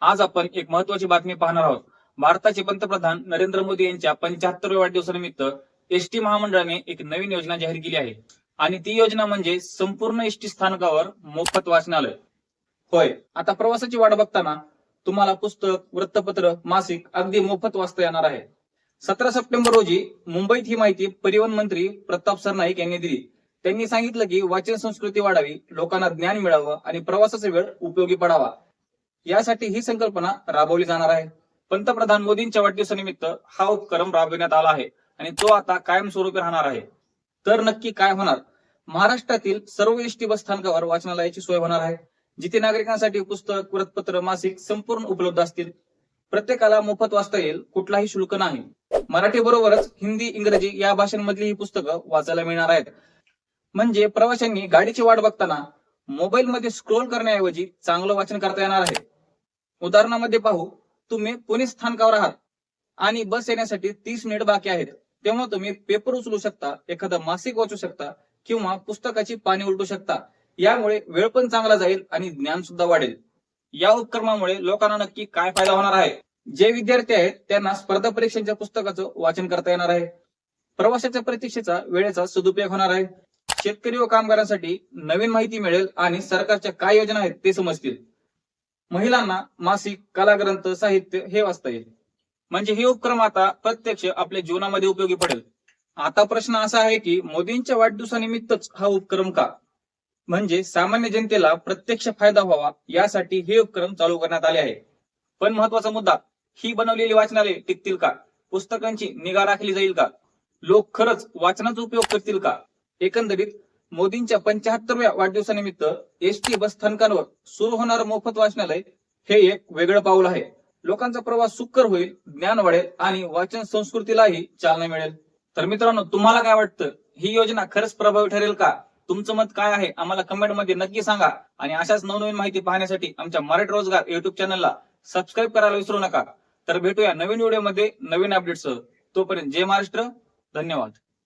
आज आपण एक महत्वाची बातमी पाहणार आहोत. भारताचे पंतप्रधान नरेंद्र मोदी यांच्या पंच्याहत्तरव्या वाढदिवसानिमित्त एसटी महामंडळाने एक नवीन योजना जाहीर केली आहे. आणि ती योजना म्हणजे संपूर्ण एसटी स्थानकावर मोफत वाचनालय. होय आता प्रवासाची वाट बघताना तुम्हाला पुस्तक वृत्तपत्र मासिक अगदी मोफत वाचता येणार आहे. सतरा सप्टेंबर रोजी मुंबईत ही माहिती परिवहन मंत्री प्रताप सरनाईक यांनी दिली. त्यांनी सांगितलं की वाचन संस्कृती वाढावी लोकांना ज्ञान मिळावं आणि प्रवासाचा वेळ उपयोगी पडावा. यासाठी ही संकल्पना राबवली जाणार आहे. पंतप्रधान मोदींच्या वाढदिवसानिमित्त हा उपक्रम राबविण्यात आला आहे आणि तो आता कायमस्वरूपी राहणार आहे. तर नक्की काय होणार? महाराष्ट्रातील सर्व एस टी बस स्थानकावर वाचनालयाची सोय होणार आहे. जिथे नागरिकांसाठी पुस्तक वृत्तपत्र मासिक संपूर्ण उपलब्ध असतील. प्रत्येकाला मोफत वाचता येईल कुठलाही शुल्क नाही. मराठी बरोबरच हिंदी इंग्रजी या भाषांमधली ही पुस्तकं वाचायला मिळणार आहेत. म्हणजे प्रवाशांनी गाडीची वाट बघताना मोबाईल मध्ये स्क्रोल करण्याऐवजी चांगलं वाचन करता येणार आहे. उदाहरणामध्ये पाहू. तुम्ही पुणे स्थानकावर आहात आणि बस येण्यासाठी तीस मिनिट बाकी आहेत. तेव्हा तुम्ही पेपर उचलू शकता एखादं मासिक वाचू शकता किंवा पुस्तकाची पाने उलटू शकता. यामुळे वेळ पण चांगला जाईल आणि ज्ञान सुद्धा वाढेल. या उपक्रमामुळे लोकांना नक्की काय फायदा होणार आहे? जे विद्यार्थी आहेत त्यांना स्पर्धा परीक्षांच्या पुस्तकाचं वाचन करता येणार आहे. प्रवासाच्या प्रतीक्षेचा वेळेचा सदुपयोग होणार आहे. शेतकरी व कामगारांसाठी नवीन माहिती मिळेल आणि सरकारच्या काय योजना आहेत ते समजतील. महिलांना मासिक कलाग्रंथ साहित्य हे वाचता येईल. म्हणजे हे उपक्रम आता प्रत्यक्ष आपल्या जीवनामध्ये उपयोगी पडेल. आता प्रश्न असा आहे की मोदींच्या वाढदिवसानिमित्तच हा उपक्रम का? म्हणजे सामान्य जनतेला प्रत्यक्ष फायदा व्हावा यासाठी हे उपक्रम चालू करण्यात आले आहे. पण महत्त्वाचा मुद्दा ही बनवलेली वाचनालय टिकतील का? पुस्तकांची निगा राखली जाईल का? लोक खरंच वाचनाचा उपयोग करतील का? एकंदरीत मोदींच्या पंच्याहत्तरव्या वाढदिवसानिमित्त एस टी बस स्थानकांवर सुरू होणार मोफत वाचनालय हे एक वेगळं पाऊल आहे. लोकांचा प्रवास सुकर होईल ज्ञान वाढेल आणि वाचन संस्कृतीलाही चालना मिळेल. तर मित्रांनो तुम्हाला काय वाटतं? ही योजना खरंच प्रभावी ठरेल का? तुमचं मत काय आहे? आम्हाला कमेंटमध्ये नक्की सांगा. आणि अशाच नवनवीन माहिती पाहण्यासाठी आमच्या मराठी रोजगार युट्यूब चॅनलला सबस्क्राईब करायला विसरू नका. तर भेटूया नवीन व्हिडिओमध्ये नवीन अपडेटसह तोपर्यंत जय महाराष्ट्र. धन्यवाद.